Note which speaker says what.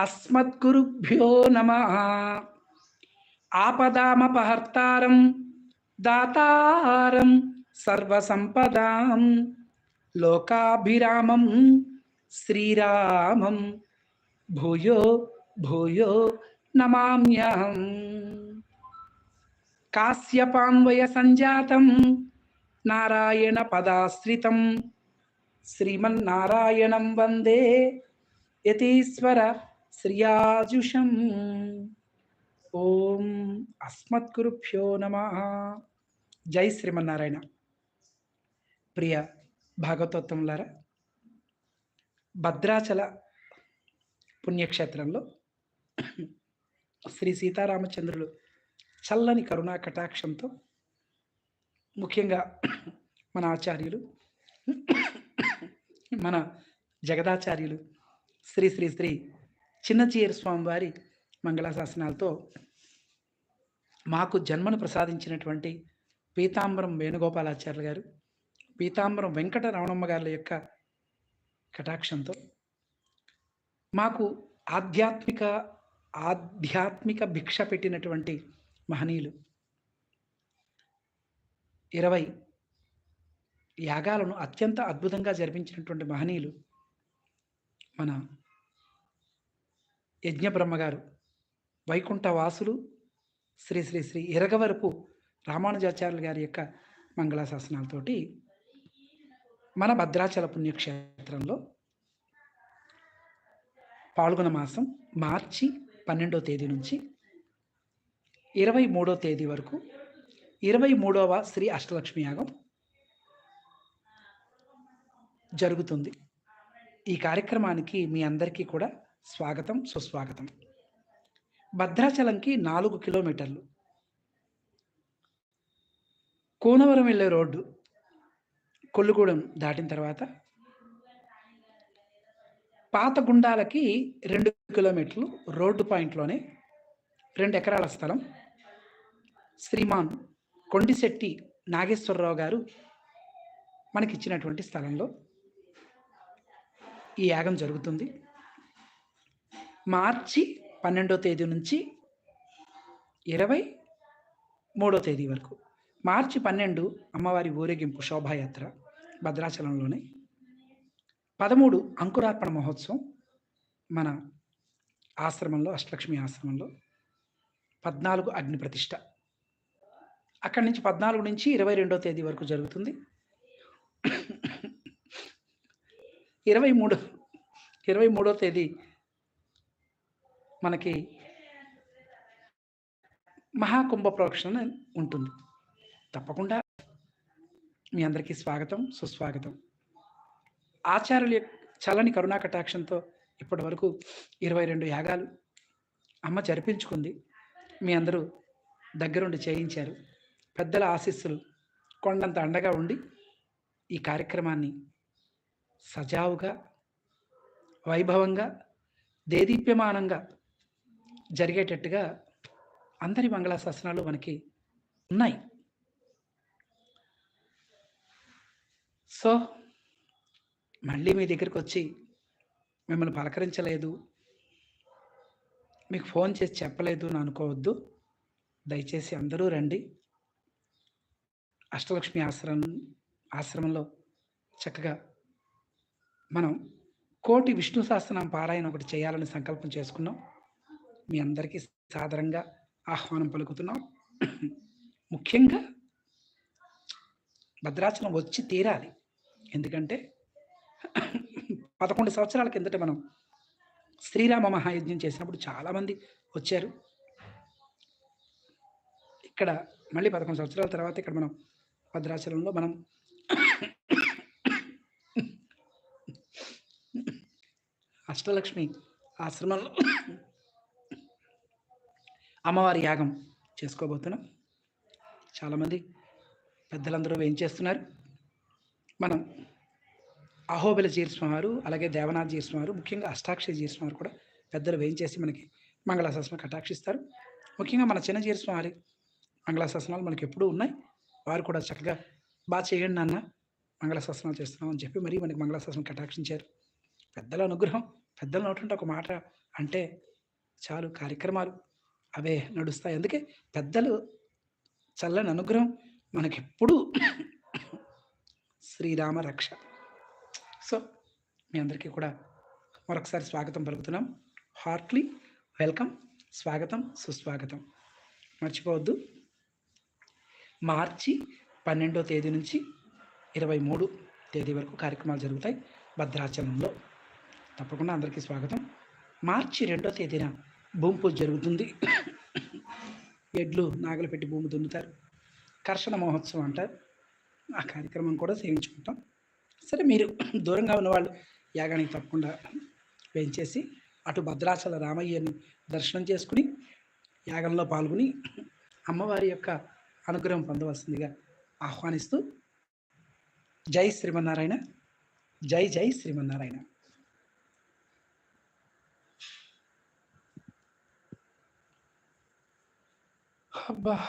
Speaker 1: అస్మద్గురుభ్యో నమ. ఆపదామపహర్తారం దాతారం సర్వసంపదాం లోకాభిరామం శ్రీరామం. భూయో భూయో నమామ్యహం. కాశ్యపాన్వయ సంజాతం నారాయణ పదాశ్రితం శ్రీమన్నారాయణం వందే యతీశ్వర శ్రియాజుషం ఓం అస్మద్గురుభ్యో నమ జై శ్రీమన్నారాయణ ప్రియ భాగవతోత్తములారా భద్రాచల పుణ్యక్షేత్రంలో శ్రీ సీతారామచంద్రులు చల్లని కరుణా కటాక్షంతో ముఖ్యంగా మన ఆచార్యులు మన జగదాచార్యులు శ్రీ శ్రీ శ్రీ చిన్నచీర స్వామివారి మంగళాశాసనాలతో మాకు జన్మను ప్రసాదించినటువంటి పీతాంబరం వేణుగోపాలాచార్యులు గారు పీతాంబరం వెంకట రమణమ్మ గారి యొక్క కటాక్షంతో మాకు ఆధ్యాత్మిక ఆధ్యాత్మిక భిక్ష పెట్టినటువంటి మహనీయులు ఇరవై యాగాలను అత్యంత అద్భుతంగా జరిపించినటువంటి మహనీయులు మన యజ్ఞబ్రహ్మగారు వైకుంఠ వాసులు శ్రీ శ్రీ శ్రీ ఇరగవరపు రామానుజాచార్యులు గారి యొక్క మంగళాశాసనాలతోటి మన భద్రాచల పుణ్యక్షేత్రంలో పాల్గొన మాసం మార్చి పన్నెండో తేదీ నుంచి ఇరవై మూడో తేదీ వరకు ఇరవై మూడవ శ్రీ అష్టలక్ష్మి యాగం జరుగుతుంది. ఈ కార్యక్రమానికి మీ అందరికీ కూడా స్వాగతం సుస్వాగతం. భద్రాచలంకి నాలుగు కిలోమీటర్లు. కోనవరం వెళ్ళే రోడ్డు కొల్లుగూడెం దాటిన తర్వాత పాత గుండాలకి రెండు కిలోమీటర్లు రోడ్డు పాయింట్లోనే రెండు ఎకరాల స్థలం. శ్రీమాన్ కొండిశెట్టి నాగేశ్వరరావు గారు మనకిచ్చినటువంటి స్థలంలో ఈ యాగం జరుగుతుంది. మార్చి పన్నెండో తేదీ నుంచి ఇరవై మూడో తేదీ వరకు. మార్చి పన్నెండు అమ్మవారి ఊరేగింపు శోభాయాత్ర భద్రాచలంలోనే. పదమూడు అంకురార్పణ మహోత్సవం మన ఆశ్రమంలో అష్టలక్ష్మి ఆశ్రమంలో. పద్నాలుగు అగ్ని ప్రతిష్ట. అక్కడి నుంచి పద్నాలుగు నుంచి ఇరవై రెండో తేదీ వరకు జరుగుతుంది. ఇరవై మూడు ఇరవై మూడో తేదీ మనకి మహాకుంభ ప్రోక్షణ ఉంటుంది. తప్పకుండా మీ అందరికీ స్వాగతం సుస్వాగతం. ఆచార్యుల యొక్క చల్లని కరుణా కటాక్షంతో ఇప్పటి వరకు ఇరవై రెండు యాగాలు అమ్మ జరిపించుకుంది. మీ అందరూ దగ్గరుండి చేయించారు. పెద్దల ఆశీస్సులు కొండంత అండగా ఉండి ఈ కార్యక్రమాన్ని సజావుగా వైభవంగా దేదీప్యమానంగా జరిగేటట్టుగా అందరి మంగళాశాసనాలు మనకి ఉన్నాయి. సో మళ్ళీ మీ దగ్గరికి వచ్చి మిమ్మల్ని పలకరించలేదు. మీకు ఫోన్ చేసి చెప్పలేదు అని అనుకోవద్దు. దయచేసి అందరూ రండి. అష్టలక్ష్మి ఆశ్రమం ఆశ్రమంలో చక్కగా మనం కోటి విష్ణు సహస్రనామ పారాయణ ఒకటి చేయాలని సంకల్పం చేసుకున్నాం. మీ అందరికీ సాధారణంగా ఆహ్వానం పలుకుతున్నాం. ముఖ్యంగా భద్రాచలం వచ్చి తీరాలి. ఎందుకంటే పదకొండు సంవత్సరాల కిందట మనం శ్రీరామ మహాయజ్ఞం చేసినప్పుడు చాలామంది వచ్చారు. ఇక్కడ మళ్ళీ పదకొండు సంవత్సరాల తర్వాత ఇక్కడ మనం భద్రాచలంలో మనం అష్టలక్ష్మి ఆశ్రమంలో అమ్మవారి యాగం చేసుకోబోతున్నాం. చాలామంది పెద్దలందరూ ఏం చేస్తున్నారు? మనం అహోబిల జీర్స్వారు అలాగే దేవనాథ్ జీర్స్వారు ముఖ్యంగా అష్టాక్షరి జీర్స్వారు కూడా పెద్దలు వేయించేసి మనకి మంగళాశాసనం కటాక్షిస్తారు. ముఖ్యంగా మన చిన్న జీర్స్వారి మంగళాశాసనాలు మనకి ఎప్పుడూ ఉన్నాయి. వారు కూడా చక్కగా బాగా చేయండి నాన్న మంగళాశాసనాలు చేస్తున్నాం అని చెప్పి మరీ మనకి మంగళాశాసనం కటాక్షించారు. పెద్దల అనుగ్రహం పెద్దలు నోటుంటే ఒక మాట అంటే చాలు కార్యక్రమాలు అవే నడుస్తాయి. అందుకే పెద్దలు చల్లని అనుగ్రహం మనకెప్పుడు శ్రీరామ రక్ష. సో మీ అందరికీ కూడా మరొకసారి స్వాగతం పలుకుతున్నాం. Heartly welcome. స్వాగతం సుస్వాగతం. మర్చిపోవద్దు. మార్చి పన్నెండో తేదీ నుంచి ఇరవై మూడు తేదీ వరకు కార్యక్రమాలు జరుగుతాయి భద్రాచలంలో. తప్పకుండా అందరికీ స్వాగతం. మార్చి రెండో తేదీన భూమి పూజ జరుగుతుంది. ఎడ్లు నాగలు పెట్టి భూమి దున్నుతారు. కర్షణ మహోత్సవం అంటారు ఆ కార్యక్రమం కూడా సేవించుకుంటాం. సరే మీరు దూరంగా ఉన్న వాళ్ళు యాగానికి తప్పకుండా వేయించేసి అటు భద్రాచల రామయ్యని దర్శనం చేసుకుని యాగంలో పాల్గొని అమ్మవారి యొక్క అనుగ్రహం పొందవలసిందిగా ఆహ్వానిస్తూ జై శ్రీమన్నారాయణ. జై జై శ్రీమన్నారాయణ. bah